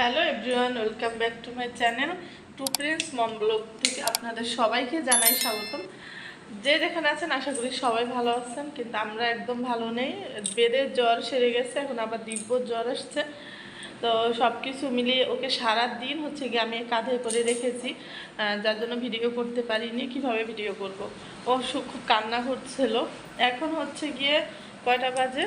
Hello everyone, welcome back to my channel to Prince Mom blog থেকে আপনাদের সবাইকে জানাই স্বাগতম। যে যেখানে আছেন, আশা করি সবাই ভালো আছেন, কিন্তু আমরা একদম ভালো নেই। বেদের জ্বর সেরে গেছে, এখন আবার দিব্যর জ্বর আসছে। তো সব কিছু মিলিয়ে ওকে সারা দিন হচ্ছে গিয়ে আমি কাঁধে করে রেখেছি যার জন্য ভিডিও করতে পারিনি। কীভাবে ভিডিও করব? ও খুব কান্না করছিল। এখন হচ্ছে গিয়ে কয়টা বাজে?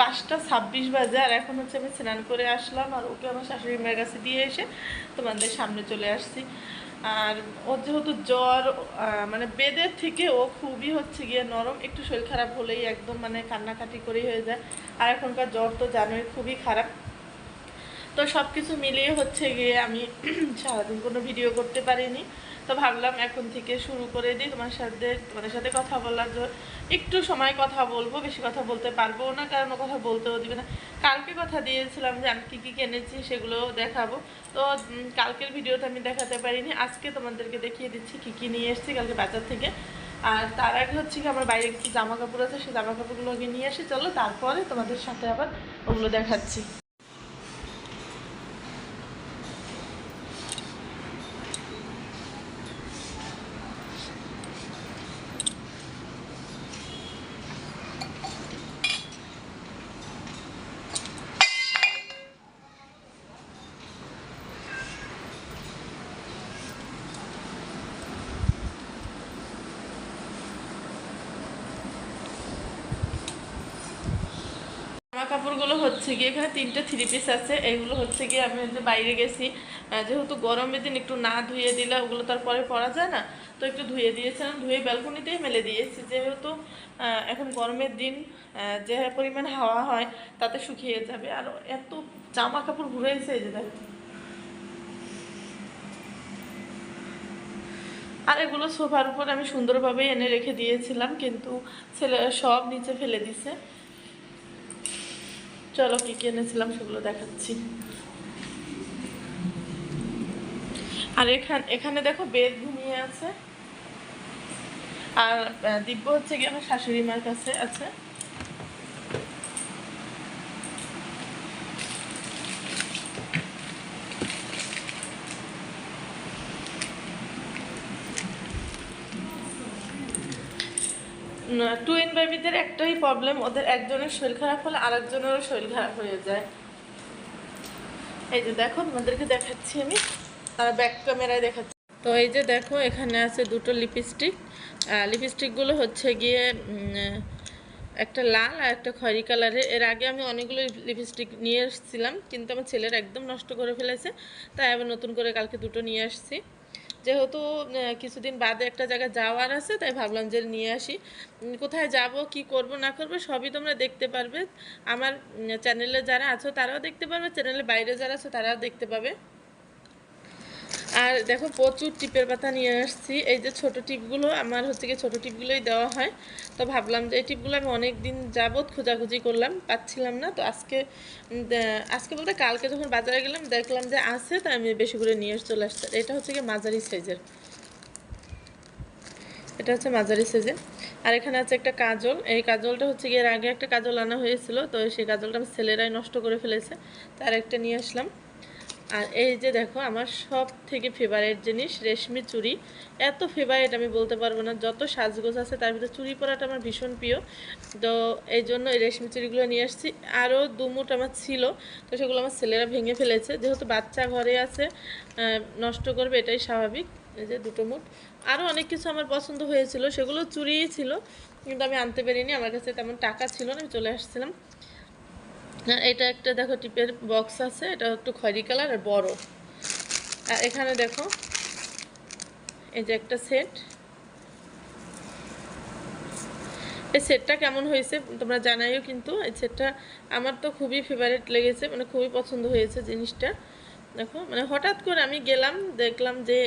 পাঁচটা ছাব্বিশ বাজে আর এখন হচ্ছে আমি স্নান করে আসলাম আর ওকে আমার শাশুড়ি মায়ের কাছে দিয়ে এসে তোমাদের সামনে চলে আসছি। আর ওর যেহেতু জ্বর মানে বেদের থেকে ও খুবই হচ্ছে গিয়ে নরম, একটু শরীর খারাপ হলেই একদম মানে কান্নাকাটি করেই হয়ে যায়। আর এখনকার জ্বর তো জানোই খুবই খারাপ। তো সব কিছু মিলিয়ে হচ্ছে গিয়ে আমি সারাদিন কোনো ভিডিও করতে পারিনি। তো ভাবলাম এখন থেকে শুরু করে দিই তোমার সাথে, তোমাদের সাথে কথা বলার জন্য। একটু সময় কথা বলব, বেশি কথা বলতে পারব না, কারণ ও কথা বলতেও দিবে না। কালকে কথা দিয়েছিলাম যে আমি কী কী কিনেছি সেগুলো দেখাবো। তো কালকের ভিডিওতে আমি দেখাতে পারিনি। আজকে তোমাদেরকে দেখিয়ে দিচ্ছি কী কী নিয়ে এসেছি কালকে বাজার থেকে। আর তার আগে হচ্ছে কি আমার বাইরে কিছু জামা কাপড় আছে, সেই জামা কাপড়গুলো আগে নিয়ে আসি চলো, তারপরে তোমাদের সাথে আবার ওগুলো দেখাচ্ছি। জামা কাপড়গুলো হচ্ছে গিয়ে এখানে তিনটে থ্রি পিস আছে। এইগুলো হচ্ছে গিয়ে আমি যে বাইরে গেছি। যেহেতু গরমের দিন একটু না ধুয়ে দিলে ওগুলো তারপরে পরা যায় না, তো একটু ধুয়ে দিয়েছিলাম। ধুয়ে ব্যালকনিতেই মেলে দিয়েছি। যেহেতু এখন গরমের দিন যে পরিমাণ হাওয়া হয় তাতে শুকিয়ে যাবে। আর এত জামা কাপড় ঘুরেছে যে দেখো। আর এগুলো সোফার উপর আমি সুন্দরভাবে এনে রেখে দিয়েছিলাম, কিন্তু ছেলে সব নিচে ফেলে দিছে। চলো কি কি এনেছিলাম সেগুলো দেখাচ্ছি। আর এখানে এখানে দেখো বেদ ঘুমিয়ে আছে। আর দিব্য হচ্ছে গিয়ে আমার শাশুড়ি মার কাছে আছে। টুইন বেবিদের একটাই প্রবলেম ওদের একজনের শরীর খারাপ হলে আরেকজনেরও শরীর খারাপ হয়ে যায়। এই যে দেখো, তোমাদেরকে দেখাচ্ছি আমি, তারা ব্যাক ক্যামেরায় দেখাচ্ছি। তো এই যে দেখো, এখানে আছে দুটো লিপস্টিক লিপস্টিকগুলো হচ্ছে গিয়ে একটা লাল আর একটা খয়রি কালারের এর আগে আমি অনেকগুলো লিপস্টিক নিয়ে এসেছিলাম, কিন্তু আমার ছেলের একদম নষ্ট করে ফেলেছে, তাই আবার নতুন করে কালকে দুটো নিয়ে আসছি। যেহেতু কিছুদিন বাদে একটা জায়গায় যাওয়ার আছে, তাই ভাবলাম যে নিয়ে আসি। কোথায় যাব, কি করব, না করব, সবই তোমরা দেখতে পারবে। আমার চ্যানেলে যারা আছো, তারাও দেখতে পারবে। চ্যানেলের বাইরে যারা আছো, তারাও দেখতে পাবে। আর দেখো প্রচুর টিপের পাতা নিয়ে আসছি। এই যে ছোট টিপগুলো, আমার হচ্ছে কি ছোট টিপগুলোই দেওয়া হয়। তো ভাবলাম যে এই টিপগুলো আমি অনেক দিন যাবৎ খোঁজাখুঁজি করলাম, পাচ্ছিলাম না। তো আজকে আজকে বলতে কালকে যখন বাজারে গেলাম, দেখলাম যে আছে, তাই আমি বেশি করে নিয়ে চলে আসছে। এটা হচ্ছে কি মাঝারি সাইজের। এটা হচ্ছে মাঝারি সাইজের। আর এখানে আছে একটা কাজল। এই কাজলটা হচ্ছে গিয়ে এর আগে একটা কাজল আনা হয়েছিল, তো সেই কাজলটা আমার ছেলেরাই নষ্ট করে ফেলেছে। তার একটা নিয়ে আসলাম। আর এই যে দেখো, আমার সব থেকে ফেভারিট জিনিস রেশমি চুড়ি। এত ফেভারিট আমি বলতে পারব না, যত সাজগোজ আছে তার ভিতরে চুড়ি পরাটা আমার ভীষণ প্রিয়। তো এই জন্য এই রেশমি চুড়িগুলো নিয়ে আসছি। আরও দুমুট আমার ছিল, তো সেগুলো আমার ছেলেরা ভেঙে ফেলেছে। যেহেতু বাচ্চা ঘরে আছে নষ্ট করবে এটাই স্বাভাবিক, এই যে দুটো মুঠ। আরও অনেক কিছু আমার পছন্দ হয়েছিল, সেগুলো চুরিই ছিল, কিন্তু আমি আনতে পারিনি। আমার কাছে তেমন টাকা ছিল না, আমি চলে আসছিলাম। এটা একটা দেখো টিপের বক্স আছে, এটা একটু খয়রি কালার আর বড়। আর এখানে দেখো, এই যে একটা সেট এই সেটটা কেমন হয়েছে তোমরা জানাইও কিন্তু। এই সেটটা আমার তো খুবই ফেভারিট লেগেছে মানে খুবই পছন্দ হয়েছে জিনিসটা। দেখো মানে হঠাৎ করে আমি গেলাম, দেখলাম যে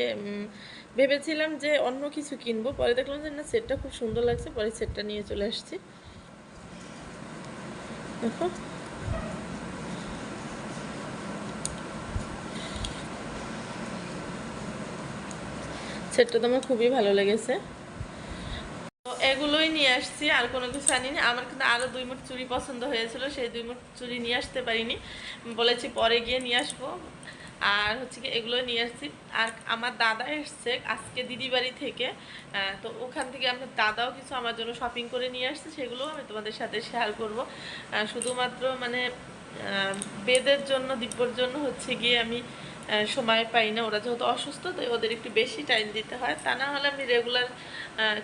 ভেবেছিলাম যে অন্য কিছু কিনবো, পরে দেখলাম যে না সেটটা খুব সুন্দর লাগছে, পরে সেটটা নিয়ে চলে আসছি। দেখো। সেটটা তো আমার খুবই ভালো লেগেছে। তো এগুলোই নিয়ে আসছি, আর কোনো কিছু আনিনি। আমার কিন্তু আরও দুই মুঠ চুড়ি পছন্দ হয়েছিল, সেই দুই মুঠ চুড়ি নিয়ে আসতে পারিনি। বলেছি পরে গিয়ে নিয়ে আসব। আর হচ্ছে কি এগুলো নিয়ে আসছি। আর আমার দাদা এসছে আজকে দিদি বাড়ি থেকে তো ওখান থেকে আমার দাদাও কিছু আমার জন্য শপিং করে নিয়ে আসছে সেগুলো আমি তোমাদের সাথে শেয়ার করব। শুধুমাত্র মানে বেদের জন্য, দিব্যর জন্য হচ্ছে গিয়ে আমি সময় পাই না। ওরা যেহেতু অসুস্থ, তাই ওদের একটু বেশি টাইম দিতে হয়। তা না হলে আমি রেগুলার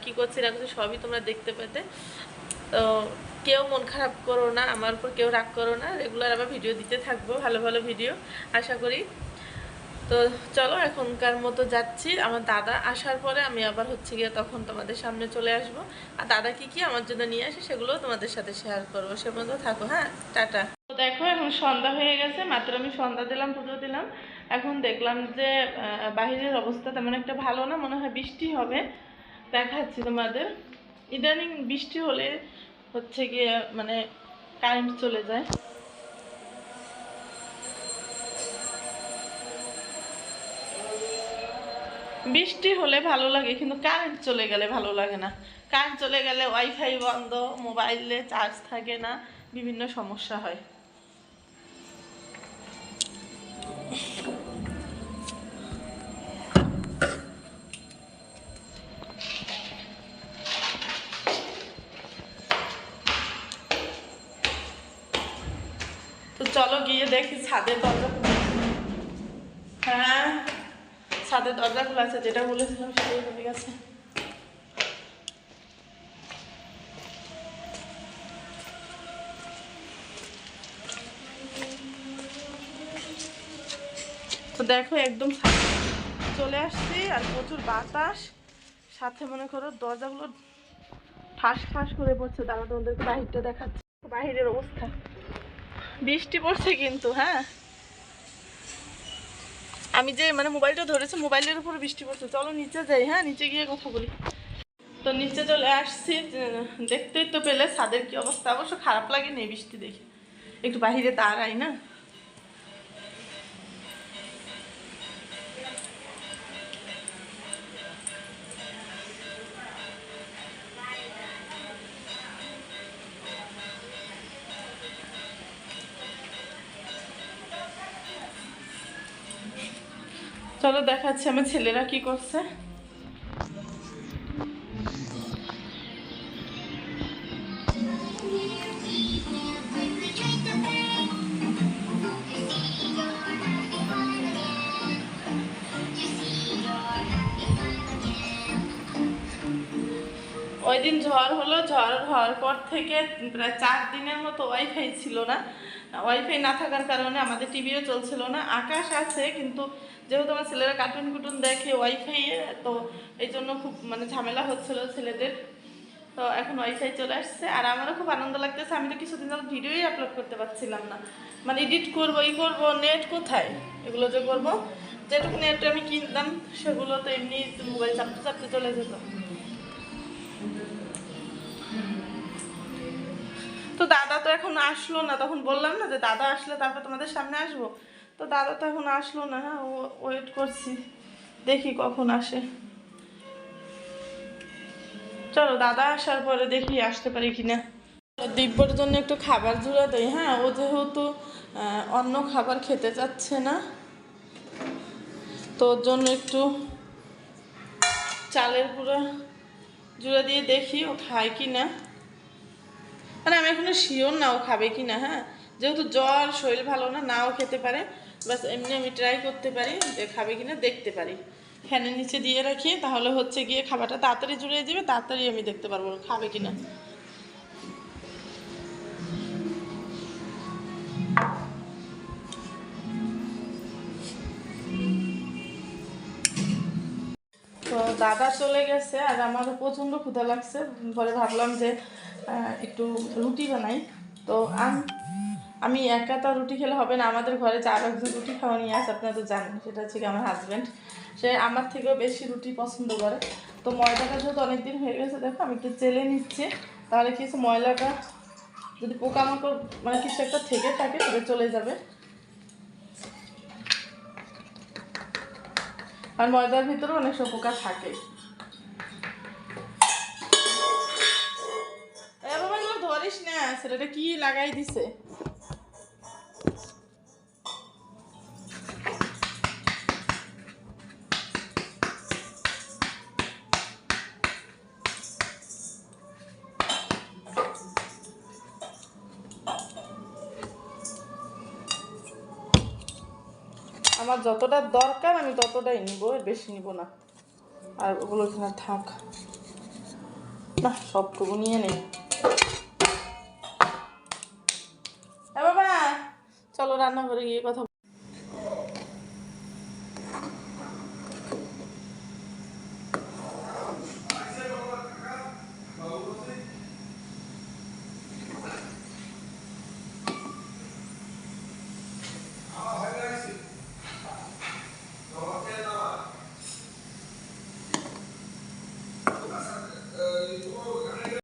কি করছি না করছি সবই তোমরা দেখতে পেতে। তো কেউ মন খারাপ করো না, আমার উপর কেউ রাগ করো না। রেগুলার আবার ভিডিও দিতে থাকব, ভালো ভালো ভিডিও আশা করি। তো চলো, এখনকার মতো যাচ্ছি। আমার দাদা আসার পরে আমি আবার হচ্ছে গিয়ে তখন তোমাদের সামনে চলে আসব। আর দাদা কি কি আমার জন্য নিয়ে আসে সেগুলো তোমাদের সাথে শেয়ার করব। সে পর্যন্ত থাকো হ্যাঁ? টাটা। তো দেখো, এখন সন্ধ্যা হয়ে গেছে। মাত্র আমি সন্ধ্যা দিলাম, পুজো দিলাম। এখন দেখলাম যে বাহিরের অবস্থা তেমন একটা ভালো না, মনে হয় বৃষ্টি হবে। দেখাচ্ছি তোমাদের। ইদানিং বৃষ্টি হলে হচ্ছে গিয়ে মানে কারেন্ট চলে যায়। বৃষ্টি হলে ভালো লাগে, কিন্তু কারেন্ট চলে গেলে ভালো লাগে না। কারেন্ট চলে গেলে ওয়াইফাই বন্ধ, মোবাইলে চার্জ থাকে না, বিভিন্ন সমস্যা হয়। তো চলো গিয়ে দেখি ছাদের দরজা হ্যাঁ ছাদের দরজা খোলা আছে, যেটা বলেছিলাম সেটাই হয়ে গেছে। তো দেখো একদম চলে আসছি আর প্রচুর বাতাস। সাথে মনে করো দরজাগুলো ঠাস ঠাস করে পড়ছে, তারা তোমাদেরকে বাহিরটা দেখাচ্ছে। বাহিরের অবস্থা। বৃষ্টি পড়ছে কিন্তু হ্যাঁ? আমি যে মানে মোবাইলটা ধরেছি, মোবাইলের উপর বৃষ্টি পড়ছে। চলো নিচে যাই হ্যাঁ? নিচে গিয়ে কথা বলি। তো নিচে চলে আসছি দেখতে দেখতেই তো পেলে, ছাদের কি অবস্থা? অবশ্য খারাপ লাগে নেই বৃষ্টি দেখে। একটু বাহিরে দাঁড়াই না? চলো দেখাচ্ছি আমার ছেলেরা কি করছে। ওই দিন ঝড় হলো, ঝড় হওয়ার পর থেকে প্রায় চার দিনের মতো ওয়াইফাই ছিল না। ওয়াইফাই না থাকার কারণে আমাদের টিভিও চলছিল না। আকাশ আছে, কিন্তু যেহেতু আমার ছেলেরা কার্টুন কুটুন দেখে ওয়াইফাই তো এই জন্য খুব মানে ঝামেলা হচ্ছিল ছেলেদের। তো এখন ওয়াইফাই চলে আসছে, আর আমারও খুব আনন্দ লাগতেছে। আমি তো কিছুদিন ধরে ভিডিওই আপলোড করতে পারছিলাম না। মানে এডিট করব, ই করব নেট কোথায়? এগুলো যে করব, যেটুকু নেট আমি কিনতাম, সেগুলো তো এমনি মোবাইল চাপতে চাপতে চলে যেত। তো দাদা তো এখন আসলো না, তখন বললাম না যে দাদা আসলে তারপর তোমাদের সামনে আসব। তো দাদা তো এখন আসলো না হ্যাঁ ওয়েট করছি। দেখি কখন আসে। চলো, দাদা আসার পরে দেখি আসতে পারি কিনা। দিব্যর জন্য একটু খাবার জুড়ে দেয় হ্যাঁ? ও যেহেতু অন্য খাবার খেতে চাচ্ছে না, তো ওর জন্য একটু চালের গুঁড়া জুড়ে দিয়ে দেখি ও খায় কি না মানে আমি এখনও শিওর না ও খাবে কি না হ্যাঁ? যেহেতু জ্বর, শরীর ভালো না, নাও খেতে পারে। বাস এমনি আমি ট্রাই করতে পারি, যে খাবে কি না দেখতে পারি। ফ্যানের নিচে দিয়ে রাখি, তাহলে হচ্ছে গিয়ে খাবারটা তাড়াতাড়ি জুড়ে যাবে, তাড়াতাড়ি আমি দেখতে পারব খাবে কি না তো দাদা চলে গেছে, আর আমারও প্রচণ্ড ক্ষুধা লাগছে। পরে ভাবলাম যে একটু রুটি বানাই। তো আম- আমি একা তো রুটি খেলে হবে না, আমাদের ঘরে চার একজন রুটি খাওয়া নিয়ে আসে, আপনারা তো জানেন, সেটা হচ্ছে কি আমার হাজব্যান্ড সে আমার থেকেও বেশি রুটি পছন্দ করে। তো ময়দাটা যেহেতু অনেকদিন হয়ে গেছে, দেখো আমি একটু চেলে নিচ্ছি, তাহলে কি হচ্ছে ময়লাটা যদি পোকামাকড় মানে কিছু একটা থেকে থাকে, তবে চলে যাবে। আর ময়দার ভিতরে অনেক সব পোকা থাকে। ধরিস না ছেলেটা কি লাগাই দিছে? আমার যতটা দরকার আমি ততটাই নিব বেশি নিব না। আর ওগুলো এখানে থাক। না, সবটুকু নিয়ে নেই চলো রান্না করে গিয়ে কথা